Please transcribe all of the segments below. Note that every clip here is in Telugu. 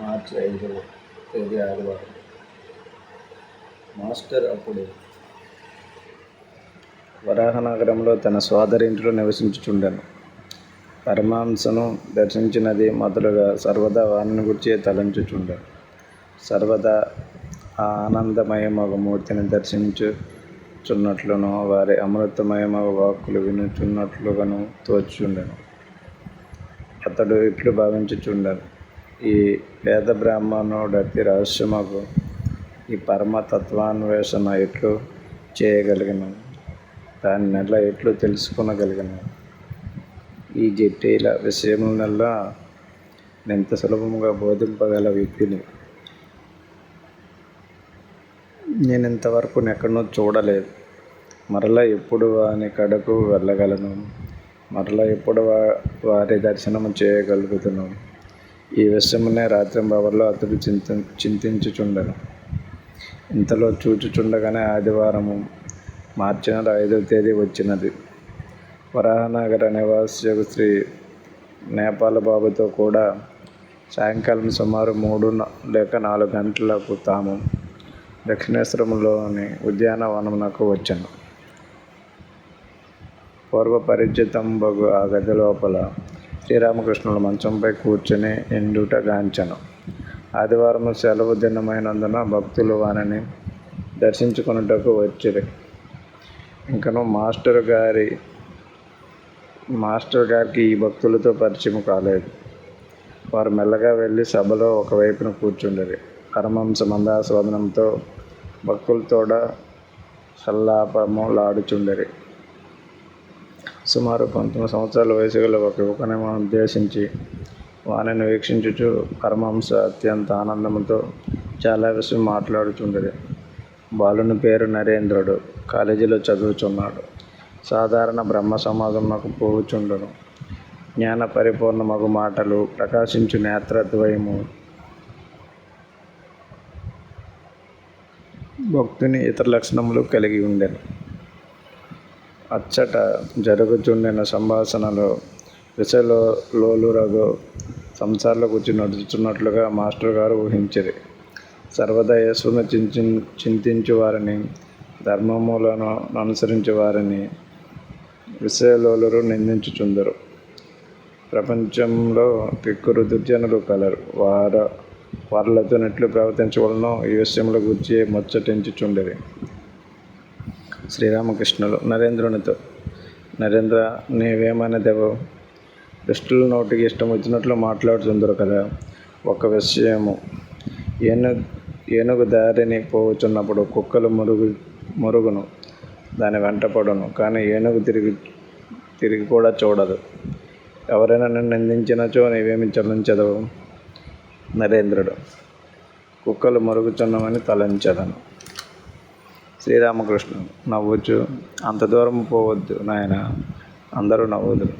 మార్చి ఐదవ తేదీ ఆదివారం మాస్టర్ అప్పుడు వరాహనగరంలో తన సోదరి ఇంటిలో నివసించుచుండెను. పరమాంసను దర్శించినది మొదలుగా సర్వదా వారిని గురించి తలంచుచుండెను. సర్వదా ఆ ఆనందమయమగ మూర్తిని దర్శించుచున్నట్లును వారి అమృతమయమగ వాక్కులు వినుచున్నట్లుగాను తోచుచుండెను. అతడు ఇట్లు భావించుచుండెను. ఈ పేద బ్రాహ్మణుడతి రహస్యమగు ఈ పరమతత్వాన్వేషణ ఎట్లు చేయగలిగిన దాని నెల ఎట్లు తెలుసుకునగలిగిన? ఈ జటిల విషయములల్లా ఎంత సులభముగా బోధింపగల వ్యక్తిని నేను ఇంతవరకు ఎక్కడనో చూడలేదు. మరలా ఎప్పుడు వాని కడకు వెళ్ళగలను? మరలా ఎప్పుడు వా వారి దర్శనము చేయగలుగుతున్నాను ఈ విషయమునే రాత్రింబవర్లో అతడు చింత చింతించుచుండెను. ఇంతలో చూచుచుండగానే ఆదివారము మార్చి నెల ఐదవ తేదీ వచ్చినది. వరాహనగర నివాసియగు శ్రీ నేపాల బాబుతో కూడా సాయంకాలం సుమారు మూడు లేక నాలుగు గంటలకు తాము దక్షిణేశ్వరంలోని ఉద్యానవనమునకు వచ్చాను. పూర్వ పరిచితం బగు ఆ గది లోపల శ్రీరామకృష్ణుల మంచంపై కూర్చుని ఎండుటగాంచను ఆదివారం సెలవు దినమైనందున భక్తులు వారిని దర్శించుకొనుటకు వచ్చిరి. ఇంకను మాస్టర్ గారి మాస్టర్ గారికి ఈ భక్తులతో పరిచయం కాలేదు. వారు మెల్లగా వెళ్ళి సభలో ఒకవైపున కూర్చుండరి. పరమంశ మందాస్వాదనంతో భక్తులతోడ సల్లాపములాడుచుండరి. సుమారు పంతొమ్మిది సంవత్సరాల వయసు గల ఒక యువకుని ఉద్దేశించి వారిని వీక్షించుచు పరమహంస అత్యంత ఆనందంతో చాలా విషయం మాట్లాడుచుండేది బాలుని పేరు నరేంద్రుడు. కాలేజీలో చదువుచున్నాడు. సాధారణ బ్రహ్మ సమాజంకు పోవుచుండును. జ్ఞాన పరిపూర్ణమగు మాటలు ప్రకాశించు నేత్రద్వయము. భక్తుని ఇతర లక్షణములు కలిగి ఉండెను. అచ్చట జరుగుచుండిన సంభాషణలో విషలో లోలురగు సంసారంలో కూర్చి నడుచున్నట్లుగా మాస్టర్ గారు ఊహించిరి. సర్వదా యేసును చించి చింతించు వారిని ధర్మములను అనుసరించే వారిని విషయలోలురు నిందించుచుందరు. ప్రపంచంలో పిక్కురు దుర్జనులు కలరు. వార వారితో నెట్లు ప్రవర్తించవలనో ఈ విషయంలో గుర్చి ముచ్చటించుచుండేది శ్రీరామకృష్ణులు నరేంద్రునితో. నరేంద్ర నీవేమనేదేవో దుష్టుల నోటికి ఇష్టం వచ్చినట్లు మాట్లాడుతుందరు కదా ఒక విషయము. ఏనుగు ఏనుగు దారిని పోవచ్చున్నప్పుడు కుక్కలు మురుగు మురుగును దాని వెంట పడును కానీ ఏనుగు తిరిగి తిరిగి కూడా చూడదు. ఎవరైనా నన్ను నిందించినచో నీవేమి చలించదవు నరేంద్రుడు. కుక్కలు మరుగుచున్నామని తలంచదను. శ్రీరామకృష్ణ నవ్వచ్చు. అంత దూరం పోవద్దు నాయన. అందరూ నవ్వుదురు.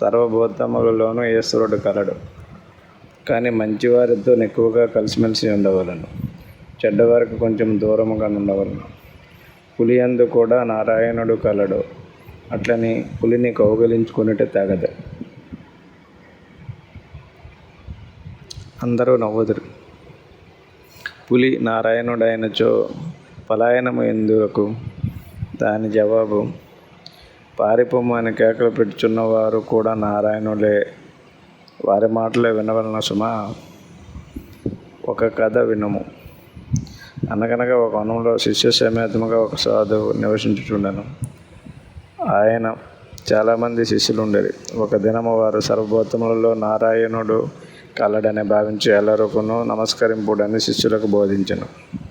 సర్వభూతములలోనూ ఈశ్వరుడు కలడు. కానీ మంచివారితో ఎక్కువగా కలిసిమెలిసి ఉండవలను. చెడ్డవారికి కొంచెం దూరముగా ఉండవలను పులియందు కూడా నారాయణుడు కలడు. అట్లని పులిని కౌగలించుకునేటే తగదు. అందరూ నవ్వుదురు. పులి నారాయణుడైనచో పలాయనము ఎందుకు దాని జవాబు పారిపోమని కేకలు పెట్టుచున్నవారు కూడా నారాయణులే. వారి మాటలే వినవలన సుమా ఒక కథ వినము. అనగనగా ఒక వనంలో శిష్య సమేతముగా ఒక సాధువు నివసించుచుండెను. ఆయన చాలామంది శిష్యులు ఉండేది ఒక దినము వారు సర్వభూతములలో నారాయణుడు కలడని భావించి ఎల్లరకును నమస్కరింపుడని శిష్యులకు బోధించను.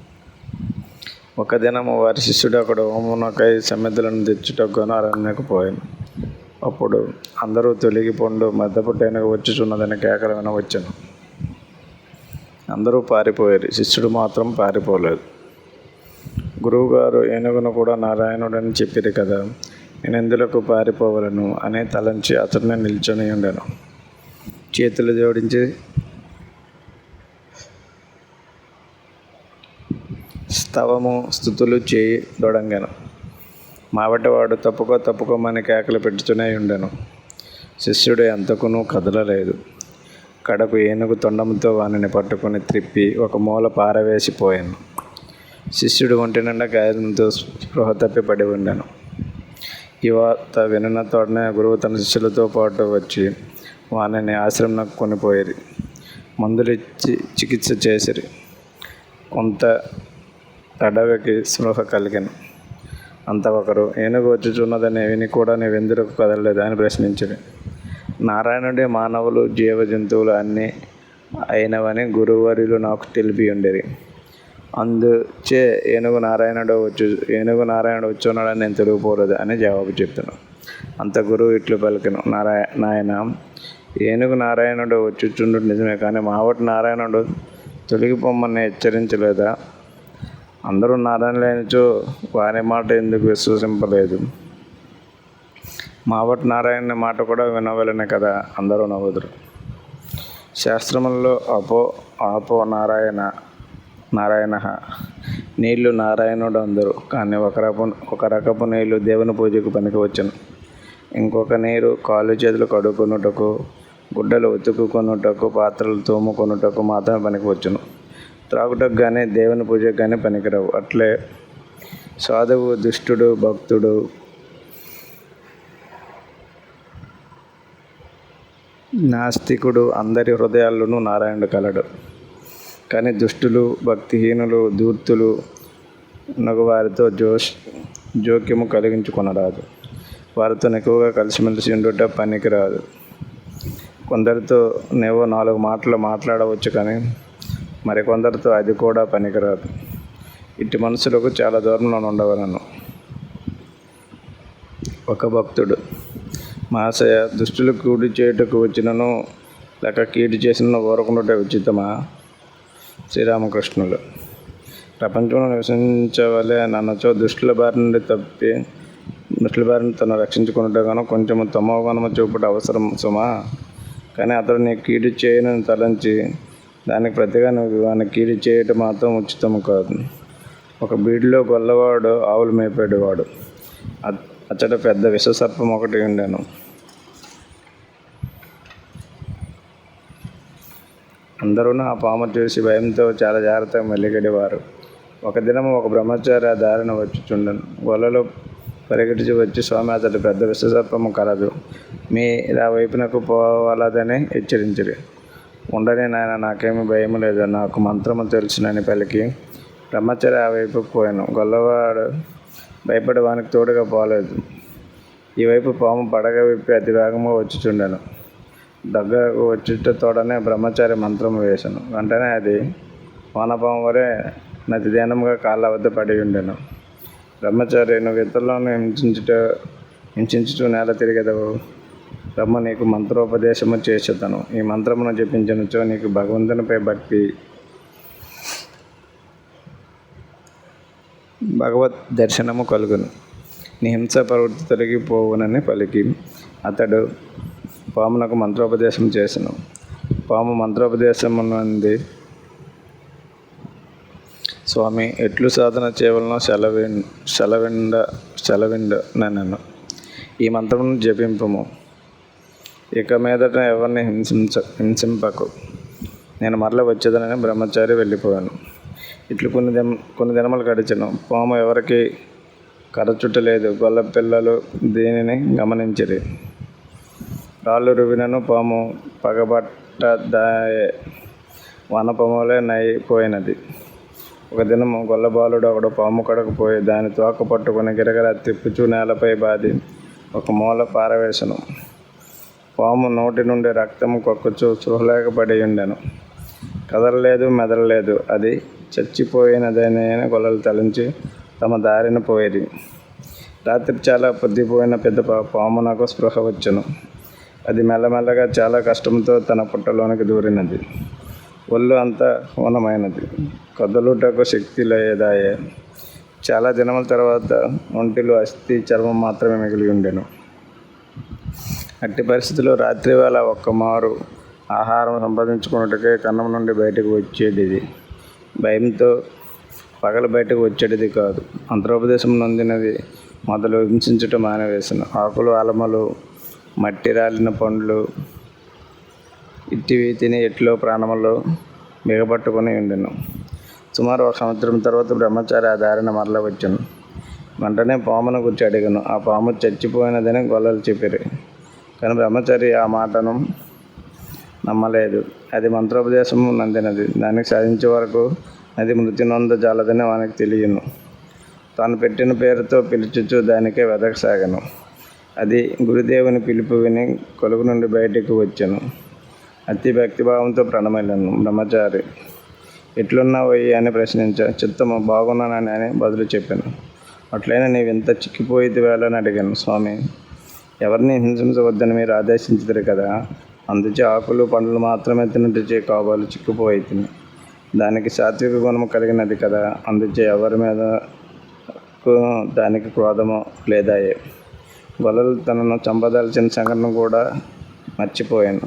ఒక దినము వారి శిష్యుడు అక్కడ హోమునకై సమిధులను తెచ్చుటకు అరణ్యకు అప్పుడు అందరూ తొలగిపోండు మద్దపుట్టైనకు వచ్చుచున్నదని కేకలు వినవచ్చును అందరూ పారిపోయారు శిష్యుడు మాత్రం పారిపోలేదు. గురువుగారు ఏనుగును కూడా నారాయణుడని చెప్పిరు కదా నేను ఎందులకు పారిపోవలను? అనే తలంచి అతడిని నిల్చొని ఉండను. చేతులు జోడించి స్తవము స్థుతులు చేయి దొడంగను. మావటివాడు తప్పుకో తప్పుకోమని కేకలు పెట్టుతూనే ఉండెను. శిష్యుడు ఎంతకునూ కదలలేదు. కడకు ఏనుగు తొండంతో వానిని పట్టుకొని త్రిప్పి ఒక మూల పారవేసిపోయాను. శిష్యుడు ఒంటి నిండా గాయంతో స్పృహ తప్పి పడి ఉండాను. ఈ వార్త వినిన తోటనే గురువు తన శిష్యులతో పాటు వచ్చి వానిని ఆశ్రమం కొనిపోయేది మందులిచ్చి చికిత్స చేసిరి. కొంత తడవకి స్పృహ కలిగాను అంత ఒకరు. ఏనుగు వచ్చుచున్నదని విని కూడా నీవెందుకు కదలలేదు అని ప్రశ్నించింది. నారాయణుడే మానవులు జీవ జంతువులు అన్నీ అయినవని గురువరులు నాకు తెలిపి ఉండేది అందుచే ఏనుగు నారాయణుడు వచ్చు ఏనుగు నారాయణుడు వచ్చున్నాడని నేను తెలియపోలేదు అని జవాబు చెప్తున్నాను అంత గురువు ఇట్లు పలికను. నారాయ నాయన ఏనుగు నారాయణుడు వచ్చుచుండు నిజమే కానీ మావటి నారాయణుడు తొలగిపోమ్మని హెచ్చరించలేదా? అందరూ నారాయణ లేనిచో వారి మాట ఎందుకు విశ్వసింపలేదు? మావటి నారాయణ మాట కూడా వినవలనే కదా అందరూ నవ్వుదురు. శాస్త్రములలో అపో ఆపో నారాయణ నారాయణ నీళ్ళు నారాయణుడు అందరు కానీ ఒక రకపు ఒక రకపు నీళ్ళు దేవుని పూజకు పనికి వచ్చను ఇంకొక నీరు కాళ్ళు చేతులు కడుక్కున్నటకు గుడ్డలు ఉతుక్కుకొనుటకు పాత్రలు తోముకొనుటకు మాత్రమే పనికి వచ్చును త్రాగుటకు కానీ దేవుని పూజకు కానీ పనికిరావు. అట్లే సాధువు దుష్టుడు భక్తుడు నాస్తికుడు అందరి హృదయాల్లోనూ నారాయణుడు కలడు. కానీ దుష్టులు భక్తిహీనులు దూర్తులు నగవారితో జోష్ జోక్యము కలిగించుకొనరాదు. వారితో ఎక్కువగా కలిసిమెలిసి ఉండుట పనికిరాదు. కొందరితో నేవో నాలుగు మాటలు మాట్లాడవచ్చు కానీ మరికొందరితో అది కూడా పనికిరాదు. ఇట్టి మనుషులకు చాలా దూరంలో ఉండవలను ఒక భక్తుడు మహాశయ దుష్టులు కూడి చేయుటకు వచ్చినను లేక కీడు చేసిన ఊరకుండాటే ఉచితమా? శ్రీరామకృష్ణులు ప్రపంచంలో నివసించవలే నన్నచో దుష్టుల బారి నుండి తప్పి దుష్టుల బారిని తను రక్షించుకున్నట్టుగాను కొంచెం తమోగుణము చూపుట అవసరం సుమా? కానీ అతడు నీ కీడు చేయను తలంచి దానికి ప్రతిగా నువ్వు వాని కీడు చేయటం మాత్రం ఉచితం కాదు. ఒక బీడిలో గొల్లవాడు ఆవులు మేపేటివాడు. అచ్చట పెద్ద విషసర్పం ఒకటి ఉండాను. అందరూ ఆ పాము చూసి భయంతో చాలా జాగ్రత్తగా మెలిగడేవారు ఒక దినం ఒక బ్రహ్మచారి ఆ దారిన వచ్చుచుండెను. గొల్లలో పరిగెట్టి వచ్చి స్వామి అతడు పెద్ద విషసర్పము కలదు. మీ ఇలా వైపునకు పోవాలదని హెచ్చరించరు. ఉండని నాయన నాకేమీ భయం లేదు. నాకు మంత్రము తెలుసునని పలికి బ్రహ్మచారి ఆ వైపు పోయాను. గొల్లవాడు భయపడి వానికి తోడుగా పోలేదు. ఈ వైపు పాము పడగ విప్పి అతి వేగంగా వచ్చుచుండెను. దగ్గరకు వచ్చుట తోడనే బ్రహ్మచారి మంత్రం వేశాను వెంటనే అది వానపాము వరే నది కాళ్ళ వద్ద పడి ఉండెను. బ్రహ్మచారి నువ్వు ఇతరులను హింసించుట హింసించుటూ నేల తిరిగేదవు. రమ్మ నీకు మంత్రోపదేశము చేసేదను. ఈ మంత్రమును జపించినచో నీకు భగవంతునిపై భక్తి. భగవత్ దర్శనము కలుగును. నీ హింస ప్రవృత్తి తొలగిపోవునని పలికి. అతడు పామునకు మంత్రోపదేశం చేసను. పాము మంత్రోపదేశమునంది. స్వామి ఎట్లు సాధన చేయవలనో సెలవి సెలవిండ సెలవిండ నన్ను ఈ మంత్రమును జపింపము. ఇక మీదట ఎవరిని హింసించ హింసింపకు. నేను మరల వచ్చేదనని బ్రహ్మచారి వెళ్ళిపోయాను. ఇట్లు కొన్ని దిన కొన్ని దినములు గడిచను. పాము ఎవరికి కరచుట్టలేదు. గొల్ల పిల్లలు దీనిని గమనించిరి. రాళ్ళు రువినను పాము పగబట్ట దాయే వనపములే నైపోయినది. ఒక దినం గొల్లబాలుడు ఒకడు పాము కడకు పోయి దాని తోక పట్టుకుని గిరగర తిప్పుచూ నేలపై బాది ఒక మూల పారవేశను. పాము నోటి నుండి రక్తము కొక్కుచూ స్పృహలేకపడి ఉండెను. కదలలేదు మెదలలేదు. అది చచ్చిపోయినదనే గొల్లలు తలంచి తమ దారిన పోయేది. రాత్రి చాలా పొద్దిపోయిన పెద్ద పాము నాకు స్పృహ వచ్చును. అది మెల్లమెల్లగా చాలా కష్టంతో తన పుట్టలోనికి దూరినది. ఒళ్ళు అంతా ఊనమైనది కదలుటకు శక్తి లేదాయే. చాలా దినముల తర్వాత ఒంటిలో అస్థి చర్మం మాత్రమే మిగిలి ఉండెను. అట్టి పరిస్థితిలో రాత్రి వేళ ఒక్క మారు ఆహారం సంపాదించుకున్నట్టుకే కన్నం నుండి బయటకు వచ్చేది ఇది. భయంతో పగలు బయటకు వచ్చేటిది కాదు. అంతరోపదేశం నొందినది మొదలు హింసించటం మానవేసిన. ఆకులు అలమలు మట్టి రాలిన పండ్లు ఇట్టివి తిని ఎట్లో ప్రాణములు మిగపట్టుకుని ఉండెను. సుమారు ఒక సంవత్సరం తర్వాత బ్రహ్మచారి ఆ దారిన మరల వచ్చాను. వెంటనే పామును గుర్చి అడిగాను. ఆ పాము చచ్చిపోయినదని గొల్లలు చెప్పారు. కానీ బ్రహ్మచారి ఆ మాటను నమ్మలేదు. అది మంత్రోపదేశము నందినది. దానికి సాధించే వరకు అది మృతి నొంద జాలదని వానికి తెలియను. తాను పెట్టిన పేరుతో పిలుచుచు దానికే వెతకసాగాను అది గురుదేవుని పిలుపు విని కొలుగు నుండి బయటికి వచ్చాను. అతి భక్తిభావంతో ప్రణమిల్లాను బ్రహ్మచారి ఎట్లున్నావయ్యి అని ప్రశ్నించా చిత్తము బాగున్నానని అని బదులు చెప్పాను. అట్లయినా నీవింత ఇంత చిక్కిపోయేది వేళని అడిగాను. స్వామి ఎవరిని హింసించవద్దని మీరు ఆదేశించదురు కదా. అందుచే ఆకులు పండ్లు మాత్రమే తినటచే కాబోలు చిక్కుపోయి తిని. దానికి సాత్విక గుణము కలిగినది కదా. అందుచే ఎవరి మీద దానికి క్రోధము లేదాయే. గొల్లలు తనను చంపదాల్సిన సంఘటన కూడా మర్చిపోయాను.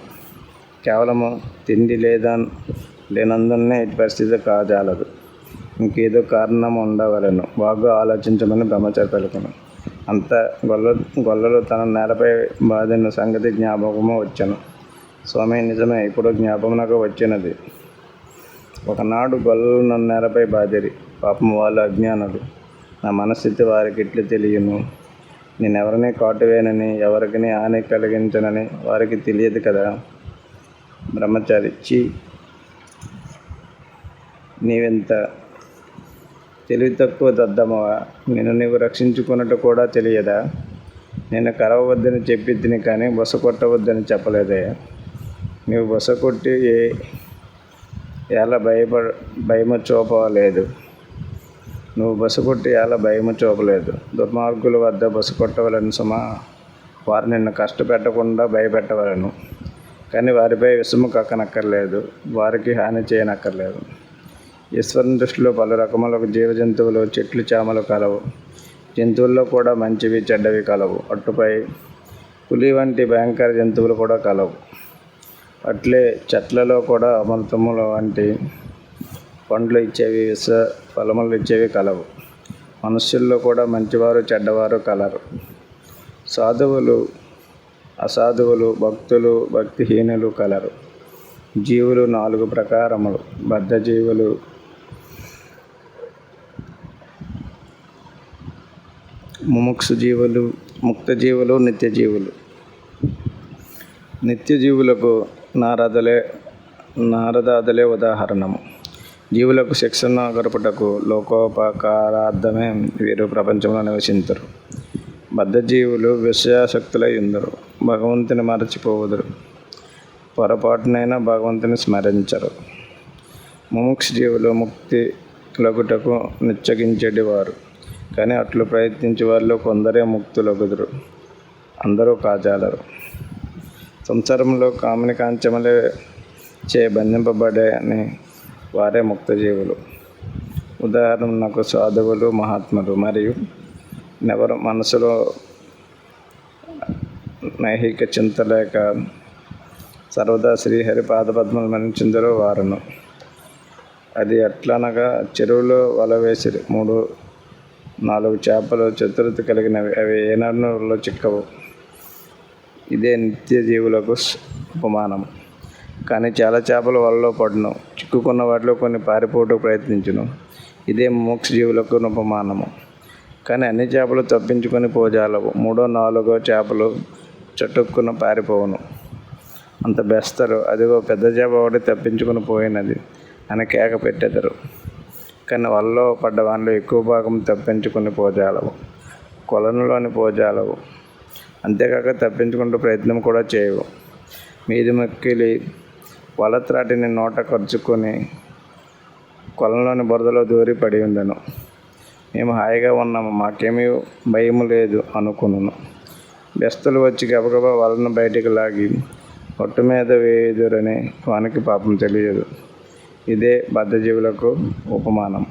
కేవలము తిండి లేదా లేనందునే ఇటు పరిస్థితి కాజాలదు. ఇంకేదో కారణం ఉండవలను. బాగా ఆలోచించమని బ్రహ్మచారి పలుకును. అంత గొల్ల గొల్లలు తన నేలపై బాధిన సంగతి జ్ఞాపకము వచ్చాను. స్వామి నిజమే ఇప్పుడు జ్ఞాపకమునకు వచ్చినది. ఒకనాడు గొల్లలు నన్ను నేలపై బాధిరి. పాపం వాళ్ళు అజ్ఞానులు. నా మనస్థితి వారికి ఇట్లు తెలియను? నేను ఎవరిని కాటువేనని ఎవరికి హాని కలిగించనని వారికి తెలియదు కదా? బ్రహ్మచారి చీ నీవెంత తెలివి తక్కువ దద్దమవా నేను నీవు రక్షించుకున్నట్టు కూడా తెలియదా? నేను కరవద్దని చెప్పి తిని కానీ బొస కొట్టవద్దని చెప్పలేదే. నీవు బొస కొట్టి ఎలా భయపడ భయము చూపలేదు నువ్వు బస కొట్టి ఎలా భయము చూపలేదు దుర్మార్గుల వద్ద బస్సు కొట్టవలను సుమా. వారు నిన్ను కష్టపెట్టకుండా భయపెట్టవలను. కానీ వారిపై విషము కక్కనక్కర్లేదు. వారికి హాని చేయనక్కర్లేదు. ఈశ్వరుని దృష్టిలో పలు రకములకు జీవ జంతువులు చెట్లు చేమలు కలవు. జంతువుల్లో కూడా మంచివి చెడ్డవి కలవు. అట్టుపై పులి వంటి భయంకర జంతువులు కూడా కలవు. అట్లే చెట్లలో కూడా అమృతములు వంటి పండ్లు ఇచ్చేవి విష ఫలములు ఇచ్చేవి కలవు. మనుష్యుల్లో కూడా మంచివారు చెడ్డవారు కలరు. సాధువులు అసాధువులు భక్తులు భక్తిహీనులు కలరు. జీవులు నాలుగు ప్రకారములు. బద్ధజీవులు ముముక్షు జీవులు ముక్త జీవులు నిత్య జీవులు నిత్య జీవులకు నారదలే నారదాదలే ఉదాహరణము. జీవులకు శిక్షణ గడుపుటకు లోకోపకారార్థమే వీరు ప్రపంచంలో నివసించరు బద్ధజీవులు విషయాసక్తులై ఉందరు భగవంతుని మరచిపోవుదురు. పొరపాటునైనా భగవంతుని స్మరించరు. ముముక్ష జీవులు ముక్తి లగుటకు నిచ్చగించేటివారు కానీ అట్లు ప్రయత్నించే వాళ్ళు కొందరే ముక్తులగుదురు అందరూ కాజాలరు. సంసారంలో కామిని కాంచమలే చే బంధింపబడే అని వారే ముక్త జీవులు ఉదాహరణకు సాధువులు మహాత్ములు మరియు ఎవరు మనసులో నైహిక చింత లేక సర్వదా శ్రీహరి పాదపద్మలు మరణించిందరో వారును. అది ఎట్లనగా చెరువులో వల వేసిరి. మూడు నాలుగు చేపలు చతురత కలిగినవి. అవి ఏనాడులో చిక్కవు. ఇదే నిత్య జీవులకు ఉపమానం. కానీ చాలా చేపలు వలలో పడను. చిక్కుకున్న వాటిలో కొన్ని పారిపోటు ప్రయత్నించును. ఇదే మోక్ష జీవులకు ఉపమానము. కానీ అన్ని చేపలు తప్పించుకొని పోజాలవు. మూడో నాలుగో చేపలు చటుక్కున పారిపోవును. అంత బెస్తరు. అదిగో పెద్ద చేప ఒకటి తప్పించుకుని పోయినది. అని కేక పెట్టెదరు. కానీ వలలో పడ్డ వానలో ఎక్కువ భాగం తప్పించుకుని పోజాలవు. కొలనులోని పోజాలవు. అంతేకాక తప్పించుకుంటూ ప్రయత్నం కూడా చేయవు. మీది మొక్కిలి వల త్రాటిని నోట ఖర్చుకొని కొలంలోని బురదలో దూరి పడి ఉండను మేము హాయిగా ఉన్నాము మాకేమీ భయం లేదు అనుకున్నాను బెస్తలు వచ్చి గబగబా వలను బయటికి లాగి పొట్టు మీద వేయుదురని వానికి పాపం తెలియదు. ఇదే బద్ధజీవులకు ఉపమానం.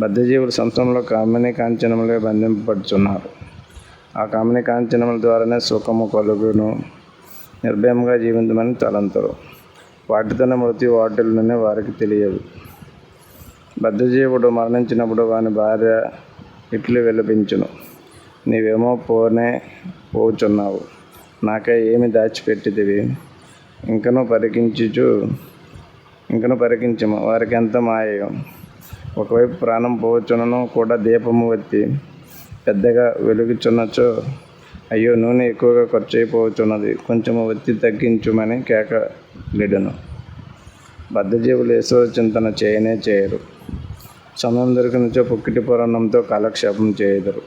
బద్ధజీవులు సంవత్సరంలో కామిని కాంచనములే బంధింపబడుచున్నారు. ఆ కామిని కాంచనముల ద్వారానే సుఖము కలుగును. నిర్భయంగా జీవించమని తలంతరు. వాటితోనే మృతి వాటిల్లోనే వారికి తెలియదు. బద్ధజీవుడు మరణించినప్పుడు వాని భార్య ఇట్లు విలపించును. నీవేమో పోనే పోచున్నావు. నాకే ఏమి దాచిపెట్టిదివి ఇంకను పరికించుచు ఇంకను పరికించము. వారికి ఎంత మాయో ఒకవైపు ప్రాణం పోవచ్చునను కూడా దీపము వత్తి పెద్దగా వెలుగుచున్నచో అయ్యో నూనె ఎక్కువగా ఖర్చు అయిపోవచ్చున్నది కొంచెము ఒత్తి తగ్గించుమని కేకలిడను. బద్ధజీవులు ఏసో చింతన చేయనే చేయరు. సమయం దొరికినచో పుక్కిటి పురాణంతో కాలక్షేపం చేయుదురు.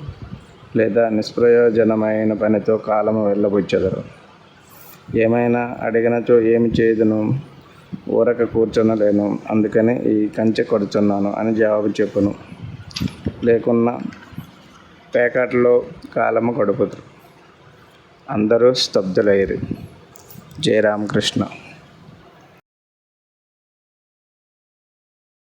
లేదా నిష్ప్రయోజనమైన పనితో కాలము వెళ్ళబుచ్చెదరు. ఏమైనా అడిగినచో ఏమి చేయదును? ఊరక కూర్చొనలేను. అందుకని ఈ కంచె కొడుచున్నాను అని జవాబు చెప్పును. లేకున్నా పేకాటలో కాలము గడుపుతారు అందరూ స్తబ్దులయ్యారు. జయరామకృష్ణ.